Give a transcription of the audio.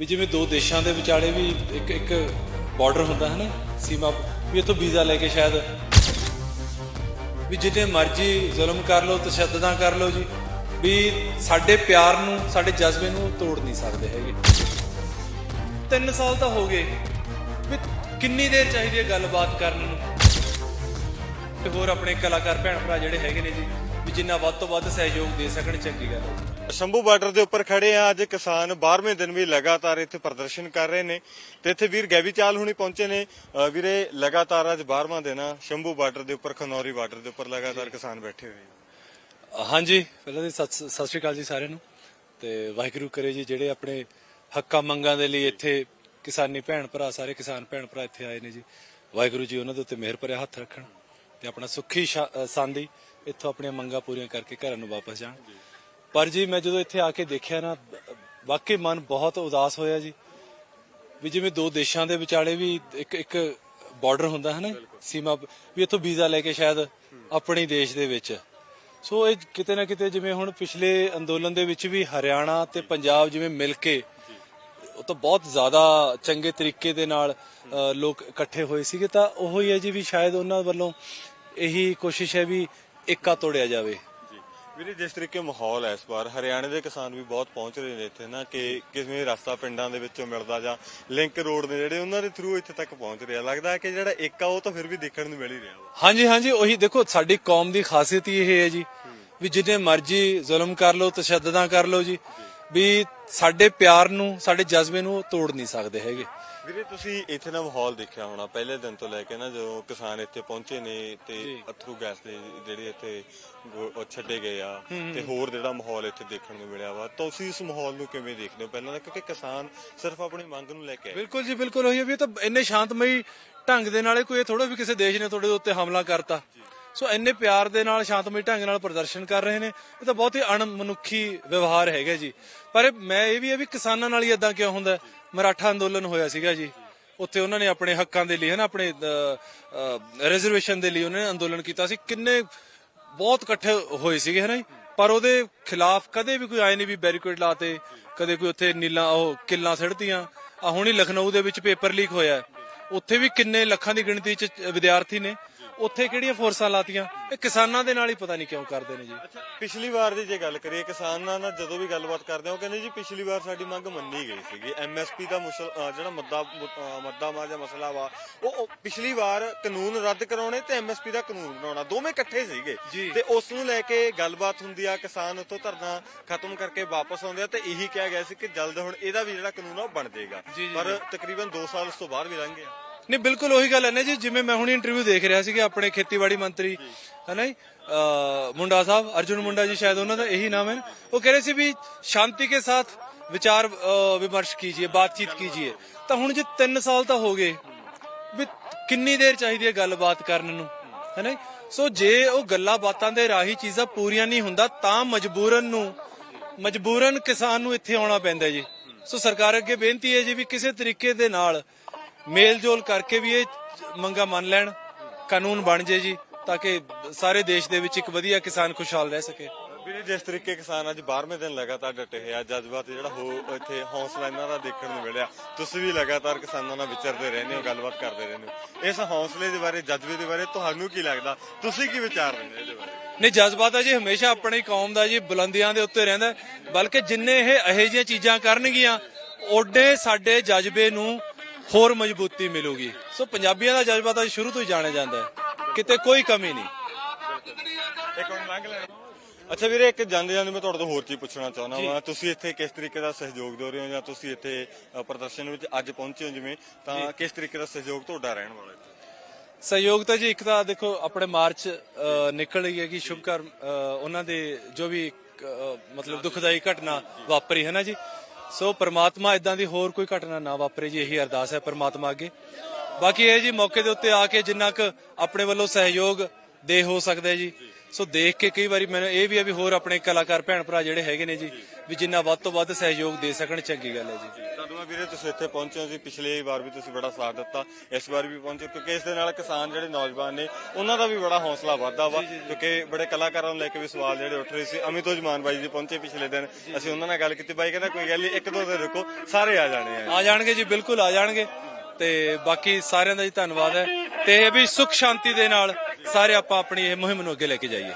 ਵੀ ਜਿਵੇਂ ਦੋ ਦੇਸ਼ਾਂ ਦੇ ਵਿਚਾਲੇ ਵੀ ਇੱਕ ਇੱਕ ਬਾਰਡਰ ਹੁੰਦਾ ਹੈ ਨਾ, ਸੀਮਾ, ਵੀ ਇੱਥੋਂ ਵੀਜ਼ਾ ਲੈ ਕੇ ਸ਼ਾਇਦ ਵੀ ਜਿੰਨੇ ਮਰਜ਼ੀ ਜ਼ੁਲਮ ਕਰ ਲਓ, ਤਸ਼ੱਦਦਾਂ ਕਰ ਲਓ ਜੀ, ਵੀ ਸਾਡੇ ਪਿਆਰ ਨੂੰ, ਸਾਡੇ ਜਜ਼ਬੇ ਨੂੰ ਤੋੜ ਨਹੀਂ ਸਕਦੇ ਹੈਗੇ। 3 ਸਾਲ ਤਾਂ ਹੋ ਗਏ, ਵੀ ਕਿੰਨੀ ਦੇਰ ਚਾਹੀਦੀ ਹੈ ਗੱਲਬਾਤ ਕਰਨ ਨੂੰ? ਤੇ ਹੋਰ ਆਪਣੇ ਕਲਾਕਾਰ ਭੈਣ ਭਰਾ ਜਿਹੜੇ ਹੈਗੇ ਨੇ ਜੀ, ਵੀ ਜਿੰਨਾ ਵੱਧ ਤੋਂ ਵੱਧ ਸਹਿਯੋਗ ਦੇ ਸਕਣ, ਚੰਗੀ ਗੱਲ ਹੈ। ਸ਼ੰਭੂ ਬਾਰਡਰ ਦੇ ਉੱਪਰ ਖੜੇ ਆ। ਅੱਜ ਕਿਸਾਨ 12ਵੇਂ ਦਿਨ ਵੀ ਲਗਾਤਾਰ ਇੱਥੇ ਪ੍ਰਦਰਸ਼ਨ ਕਰ ਰਹੇ ਨੇ ਤੇ ਇੱਥੇ ਵੀਰ ਗੈਵੀ ਚਾਲ ਹੁਣੀ ਪਹੁੰਚੇ ਨੇ। ਵੀਰੇ ਲਗਾਤਾਰ ਅੱਜ 12ਵਾਂ ਦਿਨ ਆ। ਸ਼ੰਭੂ ਬਾਰਡਰ ਦੇ ਉੱਪਰ ਖਨੌਰੀ ਬਾਰਡਰ ਦੇ ਉੱਪਰ ਲਗਾਤਾਰ ਕਿਸਾਨ ਬੈਠੇ ਹੋਏ ਹਾਂਜੀ ਪਹਿਲਾਂ ਤਾਂ ਸਤਿ ਸ਼੍ਰੀ ਅਕਾਲ ਜੀ ਸਾਰਿਆਂ ਨੂੰ। ਤੇ ਵਾਹਿਗੁਰੂ ਕਰੇ ਜੀ ਜਿਹੜੇ ਆਪਣੇ ਹੱਕਾਂ ਮੰਗਾਂ ਦੇ ਲਈ ਇੱਥੇ ਕਿਸਾਨੀ ਭੈਣ ਭਰਾ ਸਾਰੇ ਕਿਸਾਨ ਭੈਣ ਭਰਾ ਇੱਥੇ ਆਏ ਨੇ ਜੀ। ਵਾਹਿਗੁਰੂ ਜੀ ਉਹਨਾਂ ਦੇ ਉੱਤੇ ਮਿਹਰ ਭਰਿਆ ਹੱਥ ਰੱਖਣ ਤੇ ਆਪਣਾ ਸੁੱਖੀ ਸਾਂਦੀ ਇੱਥੋਂ ਆਪਣੀਆਂ ਮੰਗਾਂ ਪੂਰੀਆਂ ਕਰਕੇ ਘਰਾਂ ਨੂੰ ਵਾਪਸ ਜਾਣ। ਪਰ ਜੀ ਮੈਂ ਜਦੋਂ ਇੱਥੇ ਆ ਕੇ ਦੇਖਿਆ ਨਾ ਵਾਕਈ ਮਨ ਬਹੁਤ ਉਦਾਸ ਹੋਇਆ ਜੀ। ਵੀ ਜਿਵੇਂ ਦੋ ਦੇਸ਼ਾਂ ਦੇ ਵਿਚਾਲੇ ਵੀ ਇੱਕ ਇੱਕ ਬਾਰਡਰ ਹੁੰਦਾ ਹੈ ਨਾ ਸੀਮਾ ਵੀ ਇੱਥੋਂ ਵੀਜ਼ਾ ਲੈ ਕੇ ਸ਼ਾਇਦ ਆਪਣੇ ਦੇਸ਼ ਦੇ ਵਿੱਚ। ਸੋ ਇਹ ਕਿਤੇ ਨਾ ਕਿਤੇ ਜਿਵੇਂ ਹੁਣ ਪਿਛਲੇ ਅੰਦੋਲਨ ਦੇ ਵਿੱਚ ਵੀ ਹਰਿਆਣਾ ਤੇ ਪੰਜਾਬ ਜਿਵੇਂ ਮਿਲ ਕੇ ਉਹ ਤਾਂ ਬਹੁਤ ਜ਼ਿਆਦਾ ਚੰਗੇ ਤਰੀਕੇ ਦੇ ਨਾਲ ਲੋਕ ਇਕੱਠੇ ਹੋਏ ਸੀਗੇ ਤਾਂ ਉਹੋ ਹੀ ਹੈ ਜੀ ਵੀ ਸ਼ਾਇਦ ਉਹਨਾਂ ਵੱਲੋਂ ਇਹੀ ਕੋਸ਼ਿਸ਼ ਹੈ ਵੀ ਏਕਾ ਤੋੜਿਆ ਜਾਵੇ। ਵੀਰੇ, ਜਿਸ ਤਰੀਕੇ ਮਾਹੌਲ ਹੈ ਇਸ ਵਾਰ, ਹਰਿਆਣੇ ਦੇ ਕਿਸਾਨ ਵੀ ਬਹੁਤ ਪਹੁੰਚ ਰਹੇ ਨੇ ਇੱਥੇ ਨਾ, ਕਿ ਕਿਵੇਂ ਰਸਤਾ ਪਿੰਡਾਂ ਦੇ ਵਿੱਚੋਂ ਮਿਲਦਾ ਜਾਂ ਲਿੰਕ ਰੋਡ ਨੇ ਜਿਹੜੇ, ਉਹਨਾਂ ਦੇ ਥਰੂ ਇੱਥੇ ਤੱਕ ਪਹੁੰਚ ਰਿਹਾ। ਲੱਗਦਾ ਹੈ ਕਿ ਜਿਹੜਾ ਇੱਕ ਆ, ਉਹ ਤਾਂ ਫਿਰ ਵੀ ਦੇਖਣ ਨੂੰ ਮਿਲ ਹੀ ਰਿਹਾ ਹਾਂਜੀ ਹਾਂਜੀ, ਉਹੀ ਦੇਖੋ, ਸਾਡੀ ਕੌਮ ਦੀ ਖਾਸੀਅਤ ਹੀ ਇਹ ਹੈ ਜੀ, ਵੀ ਜਿੰਨੇ ਮਰਜ਼ੀ ਜ਼ੁਲਮ ਕਰ ਲਓ, ਤਸ਼ੱਦਦਾਂ ਕਰ ਲਓ ਜੀ। ਵੀ ਸਾਡੇ ਪਿਆਰ ਨੂੰ ਸਾਡੇ ਜਜ਼ਬੇ ਨੂੰ ਤੋੜ ਨਹੀਂ ਸਕਦੇ ਹੈਗੇ। ਵੀਰੇ ਤੁਸੀਂ ਇੱਥੇ ਦਾ ਮਾਹੌਲ ਦੇਖਿਆ ਹੋਣਾ ਪਹਿਲੇ ਦਿਨ ਤੋਂ ਲੈ ਕੇ ਨਾ ਜਦੋਂ ਕਿਸਾਨ ਇੱਥੇ ਪਹੁੰਚੇ ਨੇ ਤੇ ਅਥਰੂ ਗੈਸ ਦੇ ਜਿਹੜੇ ਇੱਥੇ ਗੋ- ਛੱਡੇ ਗਏ ਆ ਤੇ ਹੋਰ ਜਿਹੜਾ ਮਾਹੌਲ ਇੱਥੇ ਦੇਖਣ ਨੂੰ ਮਿਲਿਆ ਵਾ। ਤੁਸੀਂ ਇਸ ਮਾਹੌਲ ਨੂੰ ਕਿਵੇਂ ਦੇਖਦੇ ਹੋ ਪਹਿਲਾਂ ਤਾਂ ਕਿਉਂਕਿ ਕਿਸਾਨ ਸਿਰਫ ਆਪਣੀ ਮੰਗ ਨੂੰ ਲੈ ਕੇ ਆਏ। ਬਿਲਕੁਲ ਜੀ ਬਿਲਕੁਲ ਉਹੀ ਹੈ ਵੀ ਇਹ ਤਾਂ ਇੰਨੇ ਸ਼ਾਂਤਮਈ ਢੰਗ ਦੇ ਨਾਲੇ ਕੋਈ ਥੋੜਾ ਵੀ ਕਿਸੇ ਦੇਸ਼ ਨੇ ਤੁਹਾਡੇ ਉੱਤੇ ਹਮਲਾ ਕਰਤਾ। ਸੋ ਇੰਨੇ ਪਿਆਰ ਦੇ ਨਾਲ, ਸ਼ਾਂਤਮਈ ਢੰਗ ਨਾਲ ਪ੍ਰਦਰਸ਼ਨ ਕਰ ਰਹੇ ਨੇ, ਇਹ ਤਾਂ ਬਹੁਤ ਹੀ ਅਣਮਨੁੱਖੀ ਵਿਵਹਾਰ ਹੈਗਾ ਜੀ। ਪਰ ਮੈਂ ਇਹ ਵੀ ਹੈ ਵੀ ਕਿਸਾਨਾਂ ਨਾਲ ਹੀ ਇਦਾਂ ਕਿਉਂ ਹੁੰਦਾ? ਮਰਾਠਾ ਅੰਦੋਲਨ ਹੋਇਆ ਸੀਗਾ ਜੀ। ਉੱਥੇ ਉਹਨਾਂ ਨੇ ਆਪਣੇ ਹੱਕਾਂ ਦੇ ਲਈ, ਹੈ ਆਪਣੇ ਰਿਜ਼ਰਵੇਸ਼ਨ ਦੇ ਲਈ ਉਹਨਾਂ ਨੇ ਅੰਦੋਲਨ ਕੀਤਾ ਸੀ। ਕਿੰਨੇ ਬਹੁਤ ਇਕੱਠੇ ਹੋਏ ਸੀਗੇ ਹਨਾ ਜੀ। ਪਰ ਉਹਦੇ ਖਿਲਾਫ ਕਦੇ ਵੀ ਕੋਈ ਆਏ ਨਹੀਂ ਵੀ ਬੈਰੀਕੇਡ ਲਾਤੇ, ਕਦੇ ਕੋਈ ਉੱਥੇ ਨੀਲਾ, ਉਹ ਕਿੱਲਾਂ ਸਿੜਤੀਆਂ। ਆ ਹੁਣੀ ਲਖਨਊ ਦੇ ਵਿੱਚ ਪੇਪਰ ਲੀਕ ਹੋਇਆ। ਉੱਥੇ ਵੀ ਕਿੰਨੇ ਲੱਖਾਂ ਦੀ ਗਿਣਤੀ ਚ ਵਿਦਿਆਰਥੀ ਨੇ। ਉੱਥੇ ਕਿਹੜੀਆਂ ਫੋਰਸਾਂ ਲਾਤੀਆਂ? ਇਹ ਕਿਸਾਨਾਂ ਦੇ ਨਾਲ ਹੀ ਪਤਾ ਨਹੀਂ ਕਿਉਂ ਕਰਦੇ ਨੇ ਜੀ। ਪਿਛਲੀ ਵਾਰ ਦੀ ਜੇ ਗੱਲ ਕਰੀਏ ਕਿਸਾਨਾਂ ਨਾਲ ਜਦੋਂ ਵੀ ਗੱਲਬਾਤ ਕਰਦੇ ਹਾਂ ਉਹ ਕਹਿੰਦੇ ਜੀ ਪਿਛਲੀ ਵਾਰ ਸਾਡੀ ਮੰਗ ਮੰਨੀ ਗਈ ਸੀਗੀ। ਐਮਐਸਪੀ ਦਾ ਜਿਹੜਾ ਮੁੱਦਾ ਮੁੱਦਾ ਮਾ ਜਾਂ ਮਸਲਾ ਵਾ ਉਹ ਪਿਛਲੀ ਵਾਰ ਕਾਨੂੰਨ ਰੱਦ ਕਰਾਉਣੇ ਤੇ ਐਮਐਸਪੀ ਦਾ ਕਾਨੂੰਨ ਬਣਾਉਣਾ ਦੋਵੇਂ ਇਕੱਠੇ ਸੀਗੇ। ਤੇ ਉਸ ਨੂੰ ਲੈ ਕੇ ਗੱਲਬਾਤ ਹੁੰਦੀ ਆ ਕਿਸਾਨ ਉੱਥੋਂ ਧਰਨਾ ਖਤਮ ਕਰਕੇ ਵਾਪਸ ਆਉਂਦੇ ਆ ਤੇ ਇਹੀ ਕਿਹਾ ਗਿਆ ਸੀ ਕਿ ਜਲਦ ਹੁਣ ਇਹਦਾ ਵੀ ਜਿਹੜਾ ਕਾਨੂੰਨ ਆ ਉਹ ਬਣ ਜਾਏਗਾ। ਪਰ ਤਕਰੀਬਨ 2 ਸਾਲ ਉਸ ਤੋਂ ਬਾਅਦ ਵੀ ਲੰਘ ਗਿਆ ਨਹੀਂ, ਬਿਲਕੁਲ ਉਹੀ ਗੱਲ ਹੈ ਨਾ ਜੀ, ਜਿਵੇਂ ਮੈਂ ਹੁਣੀ ਇੰਟਰਵਿਊ ਦੇਖ ਰਿਹਾ ਸੀਗਾ ਆਪਣੇ ਖੇਤੀਬਾੜੀ ਮੰਤਰੀ, ਹੈ ਨਾ ਜੀ ਮੁੰਡਾ ਸਾਹਿਬ, ਅਰਜੁਨ ਮੁੰਡਾ ਜੀ ਸ਼ਾਇਦ ਉਹਨਾਂ ਦਾ ਇਹੀ ਨਾਮ ਹੈ ਉਹ ਕਹ ਰਹੇ ਸੀ ਵੀ ਸ਼ਾਂਤੀ ਕੇ ਸਾਥ ਵਿਚਾਰ ਵਿਮਰਸ਼ ਕੀਜੀਏ, ਬਾਤਚੀਤ ਕੀਜੀਏ। ਤਾਂ ਹੁਣ ਜੇ 3 ਸਾਲ ਤਾਂ ਹੋ ਗਏ, ਵੀ ਕਿੰਨੀ ਦੇਰ ਚਾਹੀਦੀ ਹੈ ਗੱਲਬਾਤ ਕਰਨ ਨੂੰ, ਹੈ ਸੋ ਜੇ ਉਹ ਗੱਲਾਂ ਬਾਤਾਂ ਦੇ ਰਾਹੀ ਚੀਜ਼ਾਂ ਪੂਰੀਆਂ ਨਹੀਂ ਹੁੰਦਾ, ਤਾਂ ਮਜਬੂਰਨ ਨੂੰ, ਮਜਬੂਰਨ ਕਿਸਾਨ ਨੂੰ ਇੱਥੇ ਆਉਣਾ ਪੈਂਦਾ ਜੀ। ਸੋ ਸਰਕਾਰ ਅੱਗੇ ਬੇਨਤੀ ਹੈ ਜੀ ਵੀ ਕਿਸੇ ਤਰੀਕੇ ਦੇ ਨਾਲ ਮੇਲ ਜੋਲ ਕਰਕੇ ਵੀ ਇਹ ਮੰਗਾ ਮੰਨ ਲੈਣ ਕਾਨੂੰਨ ਬਣ ਜੇ ਜੀ ਤਾਂ ਕਿ ਸਾਰੇ ਦੇਸ਼ ਦੇ ਵਿੱਚ ਇੱਕ ਵਧੀਆ ਕਿਸਾਨ ਖੁਸ਼ਹਾਲ ਰਹਿ ਸਕੇ। ਵੀਰੇ ਜਿਸ ਤਰੀਕੇ ਕਿਸਾਨ ਅੱਜ 12ਵੇਂ ਦਿਨ ਲਗਾਤਾਰ ਡਟੇ ਹੋਏ ਆ ਜਜ਼ਬਾਤ ਜਿਹੜਾ ਹੋ ਇੱਥੇ ਹੌਸਲਾ ਇਹਨਾਂ ਦਾ ਦੇਖਣ ਨੂੰ ਮਿਲਿਆ। ਤੁਸੀਂ ਵੀ ਲਗਾਤਾਰ ਕਿਸਾਨਾਂ ਨਾਲ ਵਿਚਰਦੇ ਰਹਿੰਦੇ ਹੋ ਗੱਲਬਾਤ ਕਰਦੇ ਰਹਿੰਦੇ ਹੋ। ਇਸ ਹੌਸਲੇ ਦੇ ਬਾਰੇ ਜਜ਼ਬੇ ਦੇ ਬਾਰੇ ਤੁਹਾਨੂੰ ਕੀ ਲੱਗਦਾ? ਤੁਸੀਂ ਕੀ ਵਿਚਾਰ ਰਹੇ ਹੋ ਇਹਦੇ ਬਾਰੇ? ਨਹੀਂ ਜਜ਼ਬਾ ਤਾਂ ਜੀ ਹਮੇਸ਼ਾ ਆਪਣੀ ਕੌਮ ਦਾ ਜੀ ਬੁਲੰਦੀਆਂ ਦੇ ਉੱਤੇ ਰਹਿੰਦਾ। ਬਲਕਿ ਜਿੰਨੇ ਇਹ ਜਿਹੀਆਂ ਚੀਜ਼ਾਂ ਕਰਨਗੀਆਂ ਓਡੇ ਸਾਡੇ ਜਜ਼ਬੇ ਨੂੰ ਹੋਰ ਮਜ਼ਬੂਤੀ ਮਿਲੂਗੀ। ਸੋ ਪੰਜਾਬੀਆਂ ਦਾ ਜਜ਼ਬਾ ਤਾਂ ਸ਼ੁਰੂ ਤੋਂ ਹੀ ਜਾਣਿਆ ਜਾਂਦਾ ਹੈ। ਕਿਤੇ ਕੋਈ ਕਮੀ ਨਹੀਂ। ਇੱਕ ਮਿੰਟ ਲੰਘ ਲੈਣਾ ਅੱਛਾ ਵੀਰੇ ਇੱਕ ਜਾਂਦੇ ਜਾਂਦੇ ਮੈਂ ਤੁਹਾਡੇ ਤੋਂ ਹੋਰ ਚੀਜ਼ ਪੁੱਛਣਾ ਚਾਹੁੰਦਾ ਹਾਂ ਤੁਸੀਂ ਇੱਥੇ ਕਿਸ ਤਰੀਕੇ ਦਾ ਸਹਿਯੋਗ ਦੇ ਰਹੇ ਹੋ ਜਾਂ ਤੁਸੀਂ ਇੱਥੇ ਪ੍ਰਦਰਸ਼ਨ ਵਿੱਚ ਅੱਜ ਪਹੁੰਚੇ ਹੋ ਜਿਵੇਂ? ਤਾਂ ਕਿਸ ਤਰੀਕੇ ਦਾ ਸਹਿਯੋਗ ਤੁਹਾਡਾ ਰਹਿਣ ਵਾਲਾ ਇੱਥੇ ਸਹਿਯੋਗ ਤਾਂ ਜੀ ਇੱਕ ਤਾਂ ਦੇਖੋ ਆਪਣੇ ਮਾਰਚ ਨਿਕਲ ਰਹੀ ਹੈ ਕਿ ਸ਼ੁਭ ਕਰ ਉਹਨਾਂ ਦੇ ਜੋ ਵੀ ਮਤਲਬ ਦੁਖਦਾਈ ਘਟਨਾ ਵਾਪਰੀ ਹੈ ਨਾ ਜੀ। ਸੋ ਪ੍ਰਮਾਤਮਾ ਇਦਾਂ ਦੀ ਹੋਰ ਕੋਈ ਘਟਨਾ ਨਾ ਵਾਪਰੇ ਜੀ, ਇਹੀ ਅਰਦਾਸ ਹੈ ਪ੍ਰਮਾਤਮਾ ਅੱਗੇ। ਬਾਕੀ ਇਹ ਜੀ, ਮੌਕੇ ਦੇ ਉੱਤੇ ਆ ਕੇ ਜਿੰਨਾ ਕੁ ਆਪਣੇ ਵੱਲੋਂ ਸਹਿਯੋਗ ਦੇ ਹੋ ਸਕਦਾ ਜੀ। ਸੋ ਦੇਖ ਕੇ ਕਈ ਵਾਰੀ ਮੈਨੂੰ ਇਹ ਵੀ ਹੈ ਵੀ ਹੋਰ ਆਪਣੇ ਕਲਾਕਾਰ ਭੈਣ ਭਰਾ ਜਿਹੜੇ ਹੈਗੇ ਨੇ ਜੀ, ਵੀ ਜਿੰਨਾ ਵੱਧ ਤੋਂ ਵੱਧ ਸਹਿਯੋਗ ਦੇ ਸਕਣ, ਚੰਗੀ ਗੱਲ ਹੈ ਜੀ। ਧੰਨਵਾਦ ਵੀਰੇ ਤੁਸੀਂ ਇੱਥੇ ਪਹੁੰਚੇ ਹੋ ਜੀ। ਪਿਛਲੀ ਵਾਰ ਵੀ ਤੁਸੀਂ ਬੜਾ ਸਾਥ ਦਿੱਤਾ। ਇਸ ਵਾਰ ਵੀ ਪਹੁੰਚੇ ਕਿਉਂਕਿ ਇਸ ਦੇ ਨਾਲ ਕਿਸਾਨ ਜਿਹੜੇ ਨੌਜਵਾਨ ਨੇ ਉਹਨਾਂ ਦਾ ਵੀ ਬੜਾ ਹੌਸਲਾ ਵਧਦਾ ਵਾ। ਕਿਉਂਕਿ ਬੜੇ ਕਲਾਕਾਰਾਂ ਨੂੰ ਲੈ ਕੇ ਵੀ ਸਵਾਲ ਜਿਹੜੇ ਉੱਠ ਰਹੇ ਸੀ। ਅਮਿਤੋਜ ਮਾਨ ਬਾਈ ਜੀ ਪਹੁੰਚੇ ਪਿਛਲੇ ਦਿਨ। ਅਸੀਂ ਉਹਨਾਂ ਨਾਲ ਗੱਲ ਕੀਤੀ। ਬਾਈ ਕਹਿੰਦਾ ਕੋਈ ਗੱਲ ਨਹੀਂ ਇੱਕ ਦੋ ਦਿਨ ਰੁਕੋ ਸਾਰੇ ਆ ਜਾਣੇ ਆ। ਆ ਜਾਣਗੇ ਜੀ ਬਿਲਕੁਲ ਆ ਜਾਣਗੇ। ਤੇ ਬਾਕੀ ਸਾਰਿਆਂ ਦਾ ਜੀ ਧੰਨਵਾਦ ਹੈ। ਤੇ ਇਹ ਵੀ ਸੁਖ ਸ਼ਾਂਤੀ ਦੇ ਨਾਲ ਸਾਰੇ ਆਪਾਂ ਆਪਣੀ ਇਹ ਮੁਹਿੰਮ ਨੂੰ ਅੱਗੇ ਲੈ ਕੇ ਜਾਈਏ।